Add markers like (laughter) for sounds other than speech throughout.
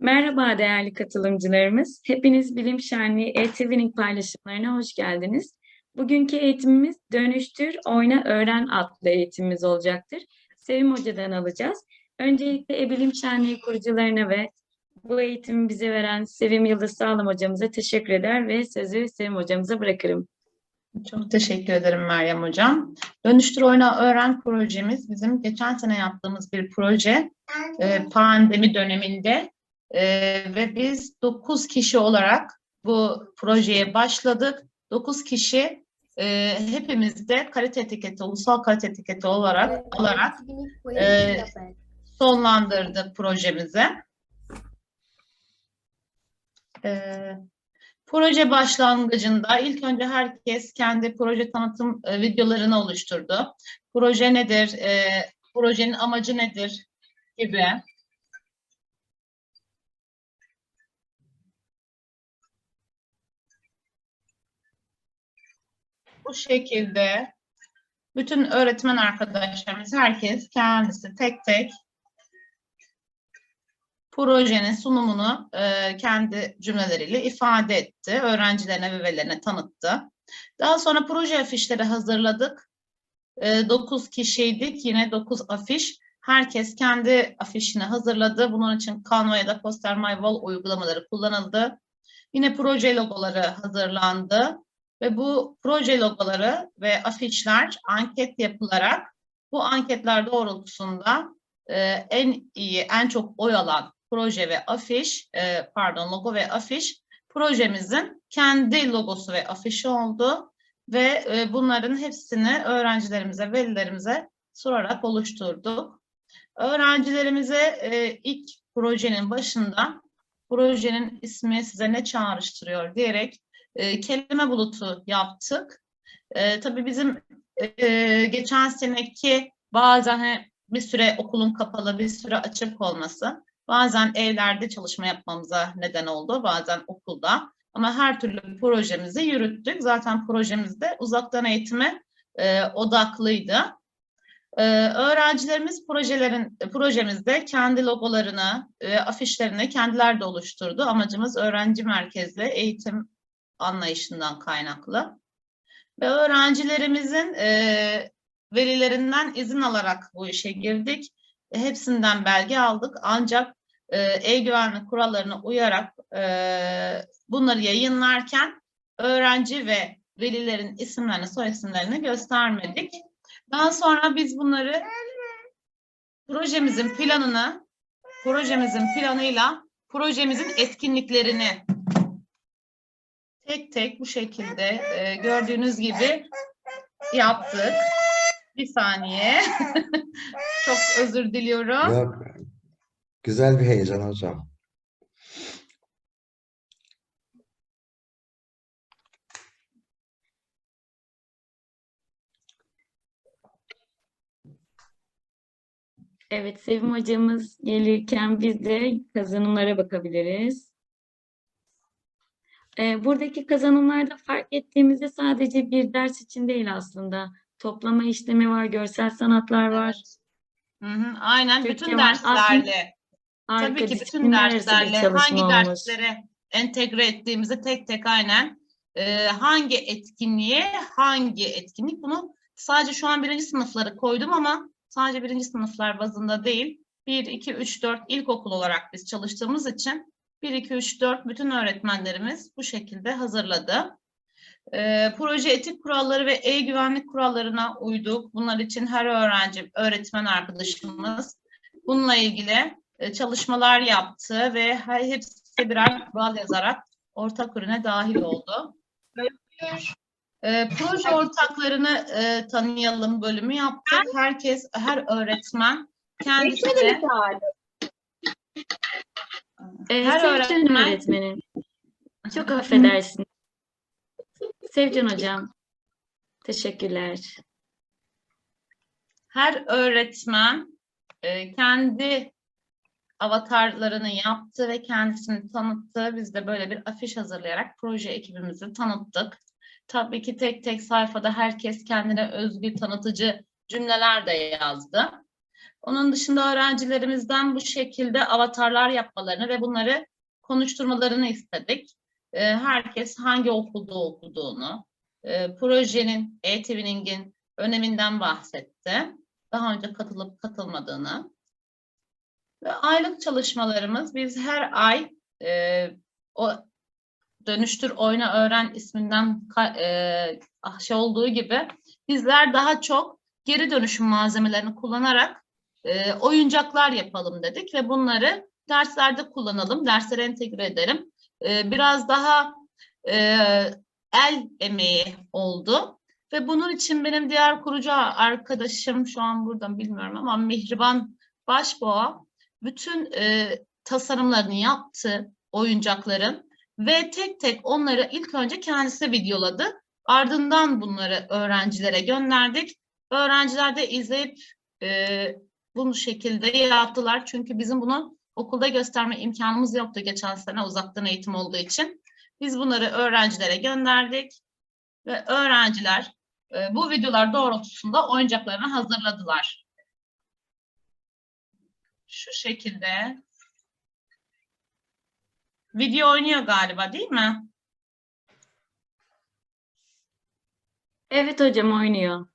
Merhaba değerli katılımcılarımız. Hepiniz Bilim Şenliği e-Twinning paylaşımlarına hoş geldiniz. Bugünkü eğitimimiz Dönüştür, Oyna, Öğren adlı eğitimimiz olacaktır. Sevim Hoca'dan alacağız. Öncelikle e-Bilim Şenliği kurucularına ve bu eğitimi bize veren Sevim Yıldız Sağlam hocamıza teşekkür eder ve sözü Sevim hocamıza bırakırım. Çok teşekkür ederim Meryem Hocam. Dönüştür Oyna Öğren projemiz bizim geçen sene yaptığımız bir proje. Ee, pandemi döneminde Ee, ve biz 9 kişi olarak bu projeye başladık. 9 kişi e, hepimiz de kalite etiketi, ulusal kalite etiketi olarak alarak e, sonlandırdık projemizi. Ee, proje başlangıcında ilk önce herkes kendi proje tanıtım e, videolarını oluşturdu. Proje nedir, e, projenin amacı nedir gibi. Bu şekilde bütün öğretmen arkadaşlarımız, herkes kendisi tek tek projenin sunumunu e, kendi cümleleriyle ifade etti. Öğrencilerine ve velilerine tanıttı. Daha sonra proje afişleri hazırladık. E, 9 kişiydik. Yine 9 afiş. Herkes kendi afişini hazırladı. Bunun için Canva ya da Poster My Wall uygulamaları kullanıldı. Yine proje logoları hazırlandı. Ve bu proje logoları ve afişler anket yapılarak bu anketler doğrultusunda e, en iyi, en çok oy alan proje ve afiş, e, pardon logo ve afiş projemizin kendi logosu ve afişi oldu ve e, bunların hepsini öğrencilerimize, velilerimize sorarak oluşturduk. Öğrencilerimize e, ilk projenin başında projenin ismi size ne çağrıştırıyor diyerek e, kelime bulutu yaptık. E, tabii bizim e, geçen seneki bazen bir süre okulun kapalı, bir süre açık olması bazen evlerde çalışma yapmamıza neden oldu, bazen okulda. Ama her türlü projemizi yürüttük. Zaten projemizde uzaktan eğitime e, odaklıydı. E, öğrencilerimiz projelerin projemizde kendi logolarını, e, afişlerini kendiler de oluşturdu. Amacımız öğrenci merkezli eğitim anlayışından kaynaklı. Ve öğrencilerimizin e, velilerinden izin alarak bu işe girdik. Hepsinden belge aldık. Ancak e, e-güvenlik kurallarına uyarak e, bunları yayınlarken öğrenci ve velilerin isimlerini, soy isimlerini göstermedik. Daha sonra biz bunları projemizin planını, projemizin planıyla projemizin etkinliklerini tek tek bu şekilde e, gördüğünüz gibi yaptık. Bir saniye. (laughs) Çok özür diliyorum. Yok. Güzel bir heyecan hocam. Evet, Sevim hocamız gelirken biz de kazanımlara bakabiliriz. Ee, buradaki kazanımlarda fark ettiğimizde sadece bir ders için değil aslında. Toplama işlemi var, görsel sanatlar var. Hı hı, aynen Türkçe bütün var. derslerle. Arka Tabii ki bütün derslerle hangi olmuş. derslere entegre ettiğimizi tek tek aynen e, hangi etkinliğe hangi etkinlik bunu sadece şu an birinci sınıfları koydum ama sadece birinci sınıflar bazında değil 1, 2, 3, 4 ilkokul olarak biz çalıştığımız için 1, 2, 3, 4 bütün öğretmenlerimiz bu şekilde hazırladı. E, proje etik kuralları ve e-güvenlik kurallarına uyduk. Bunlar için her öğrenci, öğretmen arkadaşımız bununla ilgili e, çalışmalar yaptı ve her hepsi birer kural yazarak ortak ürüne dahil oldu. E, proje ortaklarını e, tanıyalım bölümü yaptık. Herkes, her öğretmen kendisine Ee, her Sevcan öğretmen öğretmenim. Çok affedersin. Sevcan hocam. Teşekkürler. her öğretmen e, kendi avatarlarını yaptı ve kendisini tanıttı. Biz de böyle bir afiş hazırlayarak proje ekibimizi tanıttık. Tabii ki tek tek sayfada herkes kendine özgü tanıtıcı cümleler de yazdı. Onun dışında öğrencilerimizden bu şekilde avatarlar yapmalarını ve bunları konuşturmalarını istedik. Ee, herkes hangi okulda okuduğunu, e, projenin, e-Twinning'in öneminden bahsetti. Daha önce katılıp katılmadığını. Ve aylık çalışmalarımız biz her ay e, o Dönüştür Oyna Öğren isminden e, şey olduğu gibi bizler daha çok geri dönüşüm malzemelerini kullanarak e, oyuncaklar yapalım dedik ve bunları derslerde kullanalım, derslere entegre edelim. E, biraz daha e, el emeği oldu ve bunun için benim diğer kurucu arkadaşım şu an buradan bilmiyorum ama Mihriban Başboğa bütün tasarımlarını yaptı oyuncakların ve tek tek onları ilk önce kendisi videoladı. Ardından bunları öğrencilere gönderdik. Öğrenciler de izleyip e, bunu şekilde yaptılar. Çünkü bizim bunu okulda gösterme imkanımız yoktu geçen sene uzaktan eğitim olduğu için. Biz bunları öğrencilere gönderdik ve öğrenciler e, bu videolar doğrultusunda oyuncaklarını hazırladılar. Şu şekilde. Video oynuyor galiba değil mi? Evet hocam oynuyor.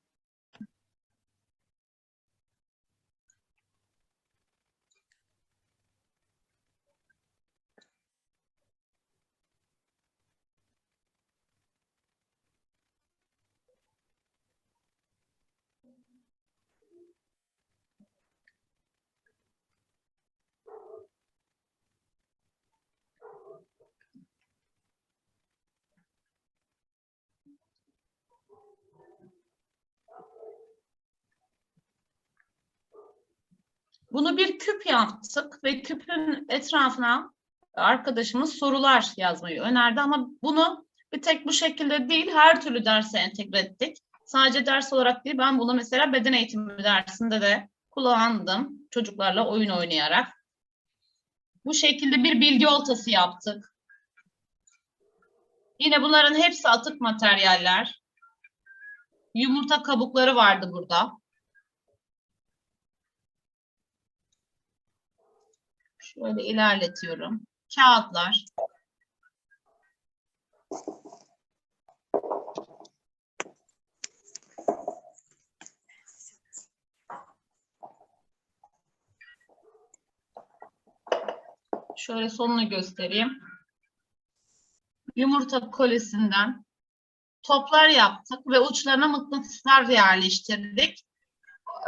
Bunu bir küp yaptık ve küpün etrafına arkadaşımız sorular yazmayı önerdi ama bunu bir tek bu şekilde değil her türlü derse entegre ettik. Sadece ders olarak değil ben bunu mesela beden eğitimi dersinde de kullandım çocuklarla oyun oynayarak. Bu şekilde bir bilgi oltası yaptık. Yine bunların hepsi atık materyaller. Yumurta kabukları vardı burada. Şöyle ilerletiyorum. Kağıtlar. Şöyle sonunu göstereyim. Yumurta kolisinden toplar yaptık ve uçlarına mıknatıslar yerleştirdik.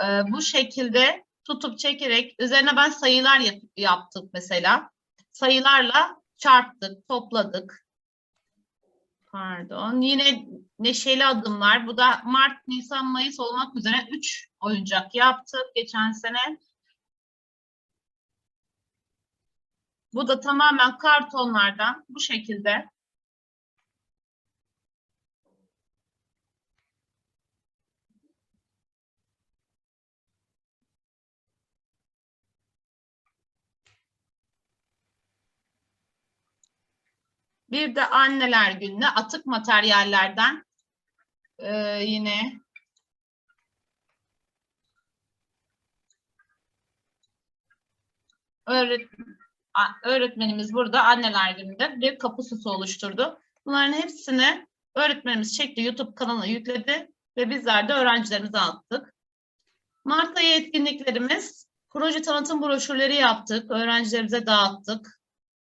Ee, bu şekilde tutup çekerek üzerine ben sayılar yap- yaptık mesela. Sayılarla çarptık, topladık. Pardon. Yine neşeli adımlar. Bu da Mart, Nisan, Mayıs olmak üzere 3 oyuncak yaptık geçen sene. Bu da tamamen kartonlardan bu şekilde. Bir de anneler gününe atık materyallerden eee, yine öğret öğretmenimiz burada anneler gününde bir kapı süsü oluşturdu. Bunların hepsini öğretmenimiz çekti, YouTube kanalına yükledi ve bizler de öğrencilerimize attık. Mart ayı etkinliklerimiz, proje tanıtım broşürleri yaptık, öğrencilerimize dağıttık.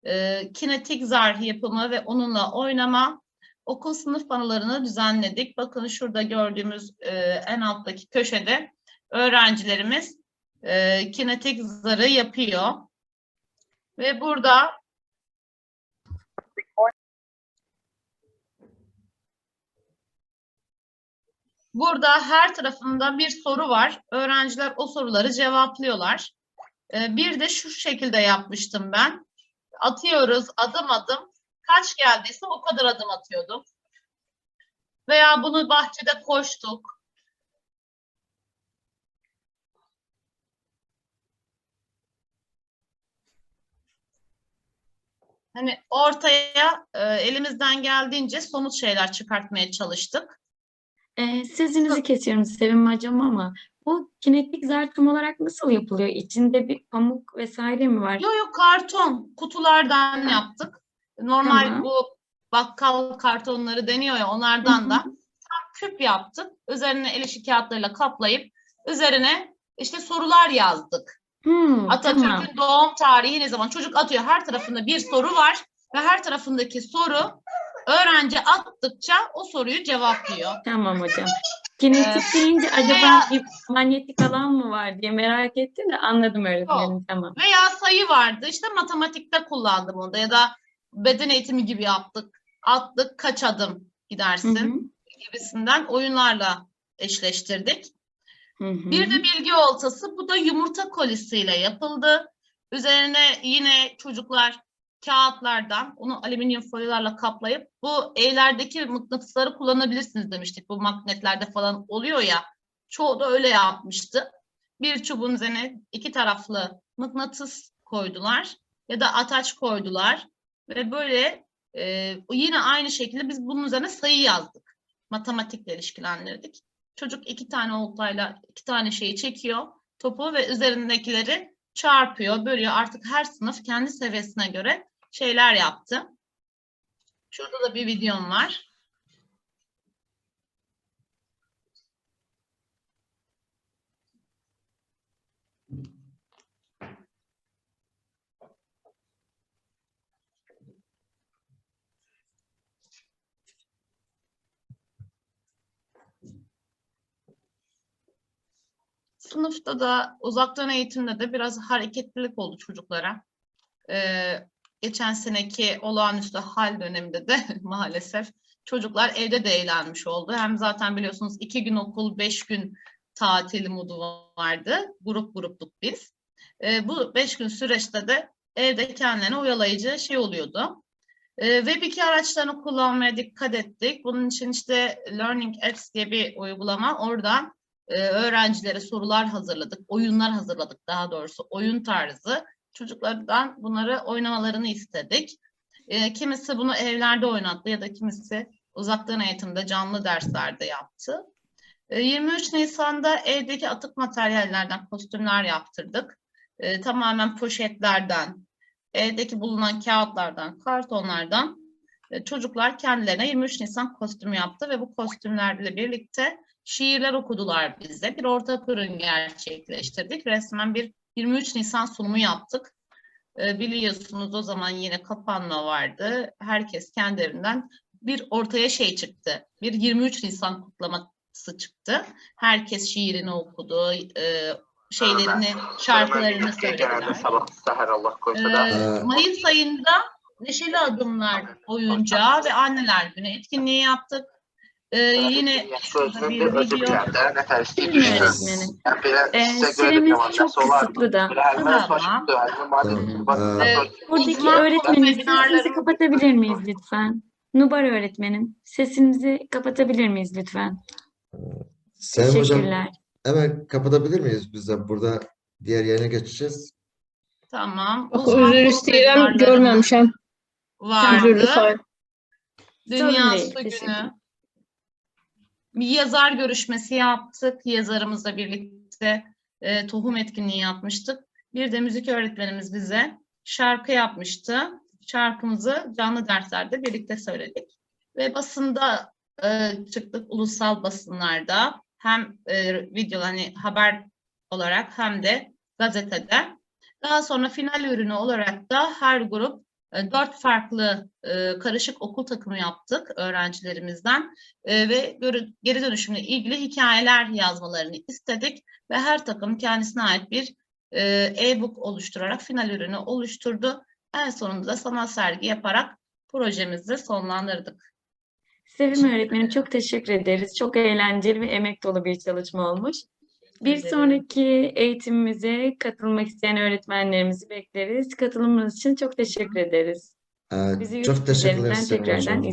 Ee, kinetik zar yapımı ve onunla oynama, okul sınıf panolarını düzenledik. Bakın şurada gördüğümüz e, en alttaki köşede öğrencilerimiz e, kinetik zarı yapıyor. Ve burada Burada her tarafında bir soru var. Öğrenciler o soruları cevaplıyorlar. Ee, bir de şu şekilde yapmıştım ben. Atıyoruz adım adım. Kaç geldiyse o kadar adım atıyordum. Veya bunu bahçede koştuk. Hani ortaya e, elimizden geldiğince somut şeyler çıkartmaya çalıştık. Ee, sözünüzü kesiyorum Sevim hocam ama Bu kinetik zar tam olarak nasıl yapılıyor? İçinde bir pamuk vesaire mi var? Yok yok karton kutulardan yaptık. Normal Tamam. bu bakkal kartonları deniyor ya Hı onlardan hı. da tam küp yaptık. Üzerine el işi kağıtlarıyla kaplayıp üzerine işte sorular yazdık. Hmm, Atatürk'ün tamam. doğum tarihi ne zaman? Çocuk atıyor. Her tarafında bir soru var ve her tarafındaki soru öğrenci attıkça o soruyu cevaplıyor. Tamam hocam. Kinetik Ee, deyince acaba veya- bir manyetik alan mı var diye merak ettim de anladım öğretmenim. Tamam. Veya sayı vardı. İşte matematikte kullandım onu da ya da beden eğitimi gibi yaptık. Attık kaç adım Hı gidersin hı, gibisinden oyunlarla eşleştirdik. hı hı. Bir de bilgi oltası bu da yumurta kolisiyle yapıldı. Üzerine yine çocuklar kağıtlardan onu alüminyum folyolarla kaplayıp bu evlerdeki mıknatısları kullanabilirsiniz demiştik. Bu magnetlerde falan oluyor ya. Çoğu da öyle yapmıştı. Bir çubuğun üzerine iki taraflı mıknatıs koydular ya da ataç koydular ve böyle e, yine aynı şekilde biz bunun üzerine sayı yazdık. Matematikle ilişkilendirdik. Çocuk iki tane oltayla iki tane şeyi çekiyor topu ve üzerindekileri çarpıyor, bölüyor. Artık her sınıf kendi seviyesine göre şeyler yaptı. Şurada da bir videom var. Sınıfta da uzaktan eğitimde de biraz hareketlilik oldu çocuklara. Ee, geçen seneki olağanüstü hal döneminde de (laughs) maalesef çocuklar evde de eğlenmiş oldu. Hem zaten biliyorsunuz iki gün okul, beş gün tatil modu vardı. Grup grupluk biz. Ee, bu beş gün süreçte de evde kendilerine oyalayıcı şey oluyordu. Ee, Web2 araçlarını kullanmaya dikkat ettik. Bunun için işte Learning Apps diye bir uygulama. Oradan e, öğrencilere sorular hazırladık, oyunlar hazırladık daha doğrusu oyun tarzı. Çocuklardan bunları oynamalarını istedik. E, kimisi bunu evlerde oynattı ya da kimisi uzaktan eğitimde canlı derslerde yaptı. E, 23 Nisan'da evdeki atık materyallerden kostümler yaptırdık. E, tamamen poşetlerden, evdeki bulunan kağıtlardan, kartonlardan e, çocuklar kendilerine 23 Nisan kostümü yaptı ve bu kostümlerle birlikte şiirler okudular bize. Bir ortak ürün gerçekleştirdik. Resmen bir 23 Nisan sunumu yaptık. Ee, biliyorsunuz o zaman yine kapanma vardı. Herkes kendi evinden bir ortaya şey çıktı. Bir 23 Nisan kutlaması çıktı. Herkes şiirini okudu, e, şeylerini, şarkılarını söylediler. Sabah seher Allah koysa da. Ee, Mayıs ayında Neşeli Adımlar oyuncağı ve Anneler Günü etkinliği yaptık. Ee, yine şurada bir Sözünde özür video. dilerim de ne ters değil. Bilmiyorum Söz. öğretmenim. Yani böyle size göre süremiz devam çok kısıtlı da. Tamam. Ee, Buradaki öğretmenim sesinizi kapatabilir miyiz lütfen? Nubar öğretmenim sesinizi kapatabilir miyiz lütfen? Sayın hocam Teşekkürler. hemen kapatabilir miyiz biz de burada diğer yerine geçeceğiz. Tamam. Özür webinarlarımız görmemişim. Vardı. Dünya Su Günü. Bir yazar görüşmesi yaptık. Yazarımızla birlikte e, tohum etkinliği yapmıştık. Bir de müzik öğretmenimiz bize şarkı yapmıştı. Şarkımızı canlı derslerde birlikte söyledik. Ve basında e, çıktık ulusal basınlarda hem e, video hani haber olarak hem de gazetede. Daha sonra final ürünü olarak da her grup dört farklı e, karışık okul takımı yaptık öğrencilerimizden E, ve geri dönüşümle ilgili hikayeler yazmalarını istedik ve her takım kendisine ait bir e, e-book oluşturarak final ürünü oluşturdu. En sonunda da sanat sergi yaparak projemizi sonlandırdık. Sevim öğretmenim çok teşekkür ederiz. Çok eğlenceli ve emek dolu bir çalışma olmuş. Bir ederim. sonraki eğitimimize katılmak isteyen öğretmenlerimizi bekleriz. Katılımınız için çok teşekkür ederiz. Ee, Bizi çok teşekkürler tekrardan.